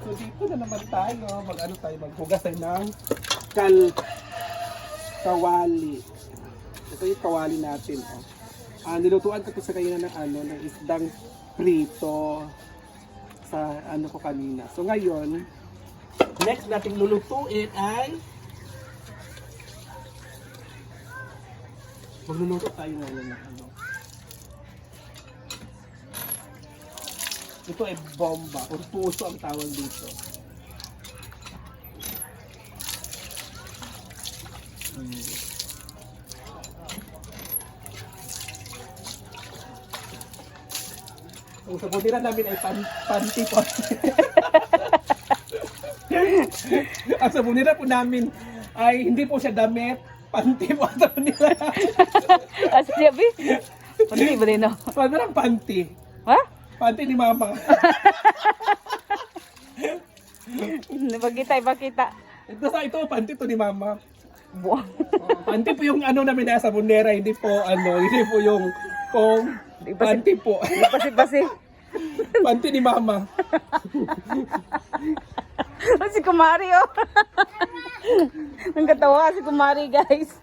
So dito na naman tayo, mag-ano tayo, maghugas tayo ng kal kawali. Ito yung kawali natin. Oh. Ah, nilutuan ko sa kanya ng ano, ng isdang prito sa ano ko kanina. So ngayon, next nating lulutuin ay magluluto tayo ngayon ng ano. Ito ay bomba, or puso ang tawag dito. Hmm. Ang sabuniran namin ay pan panty po. ang sabuniran po namin ay hindi po siya damit, panty po ang sabuniran. Ah, sabi? Hindi ba rin, no? Parang panty. Ha? Panty ni mama. Ipakita, ipakita. Ito sa ito, panty to ni mama. Buwang. Oh, panty po yung ano namin nasa bundera, hindi po ano, hindi po yung si- panty po. Pasi-pasi. panty ni mama. si Kumari, oh. Ang katawa si Kumari, guys.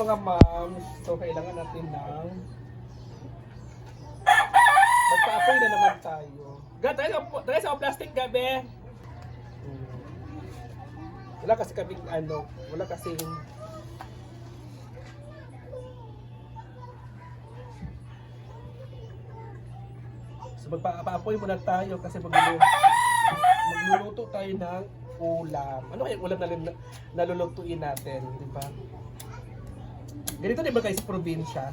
Mga ma'am, so kailangan natin ng magpa-apoy na naman tayo. Ga, tayo, sa- tayo sa plastic gabi. Hmm. Wala kasi kaming ano, wala kasi So magpa-apoy muna tayo kasi magluluto, magluluto tayo ng ulam. Ano kaya ulam na nalulutuin natin, di ba? Ganito di ba sa probinsya?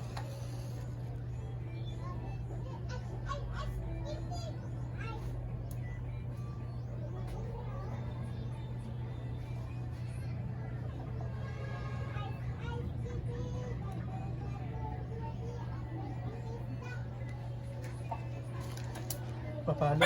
Paano?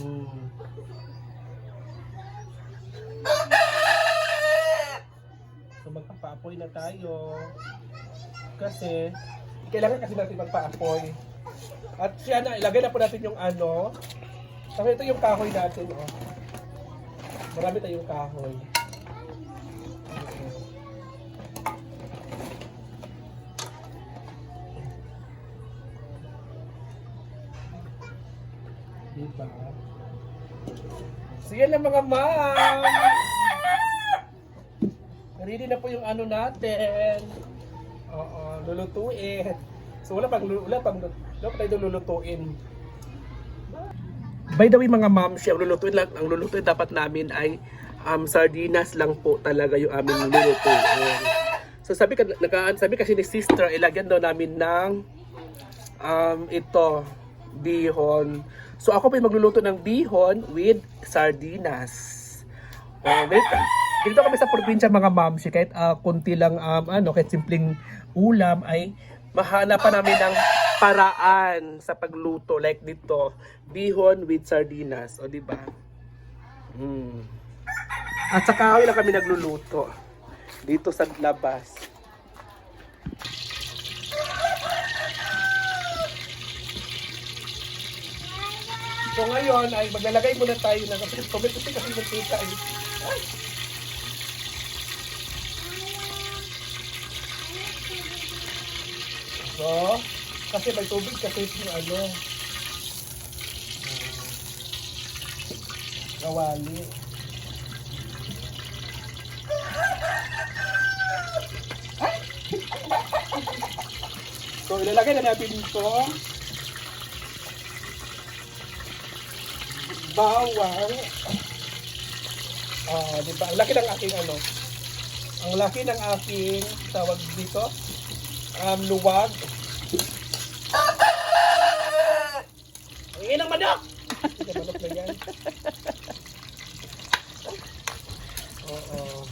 Hmm. So magpapaapoy na tayo. Kasi kailangan kasi natin magpaapoy. At siya na, ilagay na po natin yung ano. Kasi ito yung kahoy natin, oh. Marami tayong kahoy. Diba? So yan ang mga ma'am. Ready na po yung ano natin. Oo, lulutuin. So wala pang wala pang wala pa tayo lulutuin. By the way mga ma'am, siya lulutuin lang, ang lulutuin dapat namin ay um, sardinas lang po talaga yung aming lulutuin. So sabi ka sabi kasi ni sister, ilagyan daw namin ng um, ito, bihon. So ako po yung magluluto ng bihon with sardinas. Oh, wait. Dito kami sa probinsya mga ma'am, si kahit uh, konti lang um, ano, kahit simpleng ulam ay mahanapan namin ng paraan sa pagluto like dito, bihon with sardinas, o di ba? Mm. At sa kahoy lang kami nagluluto dito sa labas. So ngayon ay maglalagay muna tayo ng comment kasi magkita ay. Ay! So, kasi may tubig kasi yung ano. ah, Kawali. So, ilalagay na natin dito. Bawang. Ah, di ba? Ang laki ng aking ano. Ang laki ng aking tawag dito. Um, luwag. Ang inang manok! Hindi manok na yan. Oo.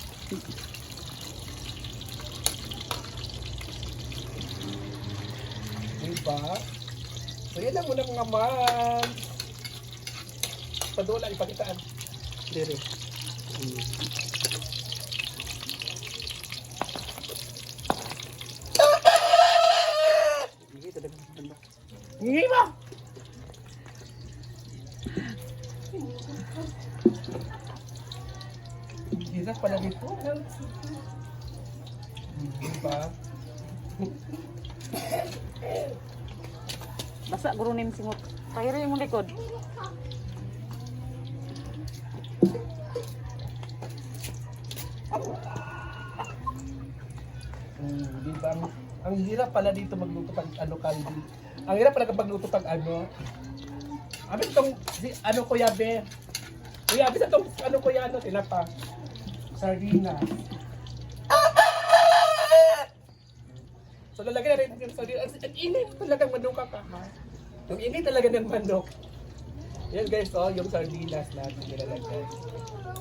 Diba? So, yan lang muna mga ma'am. Padola, ipakitaan. Mm. Hindi, talaga. Hindi mo! Hirap pala dito. Diba? Basa guro nim singot. Pahiro yung likod. Di ba? Ang, ang hirap pala dito magluto pag ano candy. Ang hirap pala kapag luto pag ano. Abi tong si, ano kuya be. Kuya sa tong ano kuya ano tinapa. Sardina. So lalagyan na rin yung sardina. Ang, ang init talagang manok ka ha. Yung init talaga ng manok. Yan guys, oh, yung sardinas natin nilalagay. Init mo!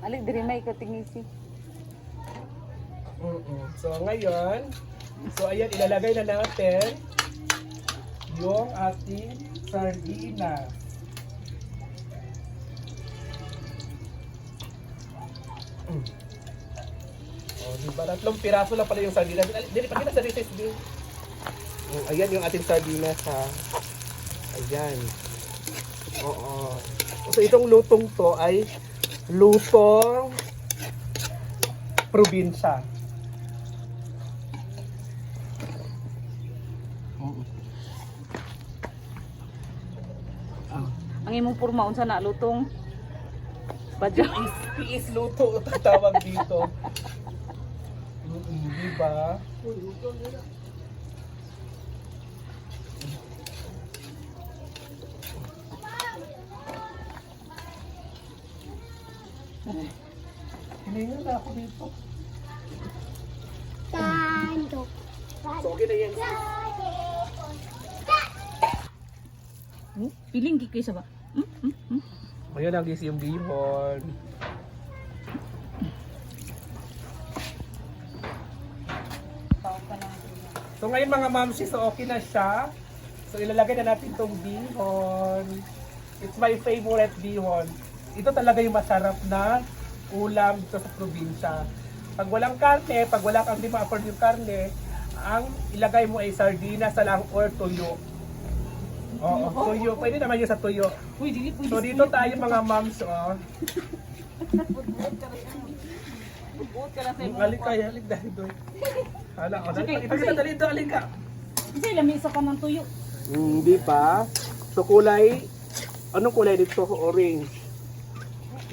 Alik diri may ko tingisi. Mm-mm. So ngayon, so ayan ilalagay na natin yung ating sardina. Mm. Oh, di ba? Tatlong piraso lang pala yung sardina. Dili, pakita sa recess, Bill. Mm, Ayan yung ating sardina sa... Ayan. Oo. So itong lutong to ay lutong probinsya. Ang imong purma unsa na lutong badya. Is, is luto tatawag dito. Mm, di ba? Hiningin na ako dito. Tandok. So, okay na yan. Hmm? Piling kikay sa ba? Hmm? Hmm? Hmm? Ayun ang gis yung bihon. So ngayon mga mamsi, so okay na siya. So ilalagay na natin tong bihon. It's my favorite bihon. Ito talaga yung masarap na ulam dito sa probinsya. Pag walang karne, pag wala kang di ma-afford yung karne, ang ilagay mo ay sardinas sa lang or tuyo. Oo, tuyo. Pwede naman yun sa tuyo. Uy, dili So dito tayo mga moms, oh. Buot ka lang sa imong. Alik kayo, alik dahil doon. Hala, o, dali, ipagkita dali doon, alik ka. Kasi lamisa ka man tuyo. Hindi pa. So kulay, anong kulay dito? Orange.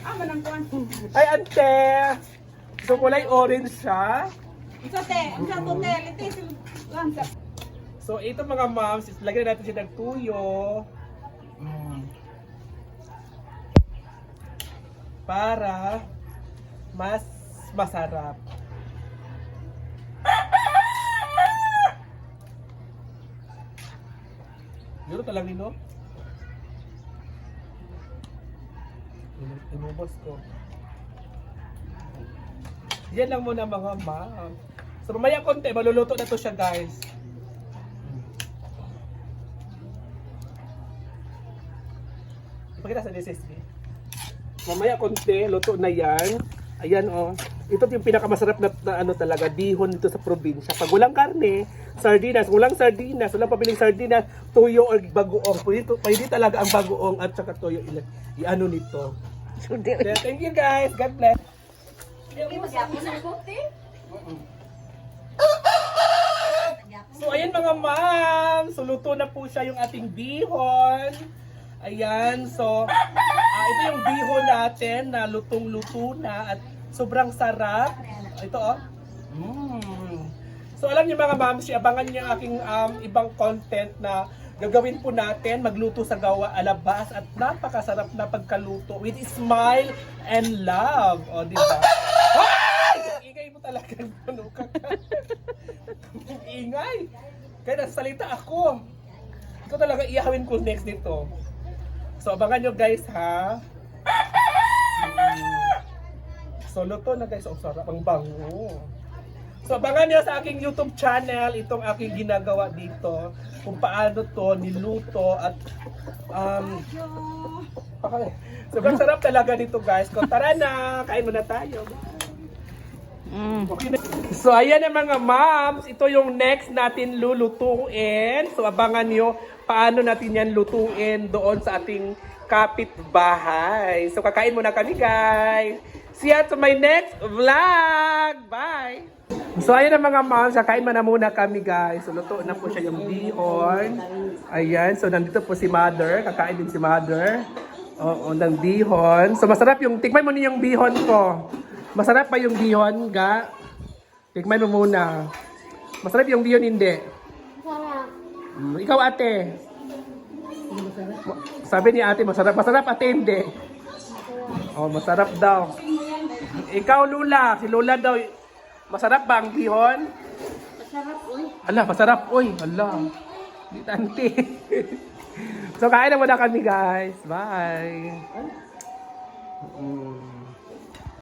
Ah, manang kuan. Ay, ante! So kulay orange siya. Isa te, unsa to te, litis. Lansa. So ito mga moms, is- lagyan natin siya ng tuyo. Mm. Para mas masarap. Yun talang nino. Inubos ko. Yan lang muna mga ma'am. So mamaya konti, maluluto na to siya guys. Ipakita sa DSSB. Mamaya konti, luto na yan. Ayan oh. Ito yung pinakamasarap na, na ano talaga, bihon dito sa probinsya. Pag walang karne, sardinas. Walang sardinas, walang pabiling sardinas, tuyo or bagoong. Pwede, pwede talaga ang bagoong at saka tuyo. Ila- I-ano nito. Thank you guys. God bless. So ayan mga ma'am, so luto na po siya yung ating bihon. Ayan, so ah, ito yung bihon natin na lutong-luto na at sobrang sarap. Ito oh. Mm. So alam niyo mga ma'am, si abangan niyo ang aking um, ibang content na gagawin po natin, magluto sa gawa alabas at napakasarap na pagkaluto with smile and love. O, di ba? Ingay mo talaga. Ano ka Ingay. Kaya nasa salita ako. Ikaw talaga iyahawin ko next dito. So, abangan nyo guys, ha? Mm. So, luto na guys. Ang sarap. Ang bango. So, abangan nyo sa aking YouTube channel itong aking ginagawa dito. Kung paano to niluto at um, okay. Sobrang sarap talaga dito guys. Kung tara na, kain muna tayo. Mm. So, ayan na mga moms. Ito yung next natin lulutuin. So, abangan nyo paano natin yan lutuin doon sa ating kapitbahay. So, kakain muna kami, guys. See you to my next vlog. Bye! So, ayan na mga moms. Kakain muna muna kami, guys. So, luto na po siya yung bihon. Ayan. So, nandito po si mother. Kakain din si mother. Oo, ng bihon. So, masarap yung... Tikman mo niyo yung bihon ko. Masarap pa yung bihon, ga? Tikman mo muna. Masarap yung bihon, hindi. Mm, ikaw, ate. Ma- Sabi ni ate, masarap. Masarap, ate, hindi. Oh, masarap daw. Ikaw, Lula. Si Lula daw. Masarap ba ang bihon? Masarap, uy. Ala, masarap, uy. Ala. Di tante. so, kain na muna kami, guys. Bye. Mm.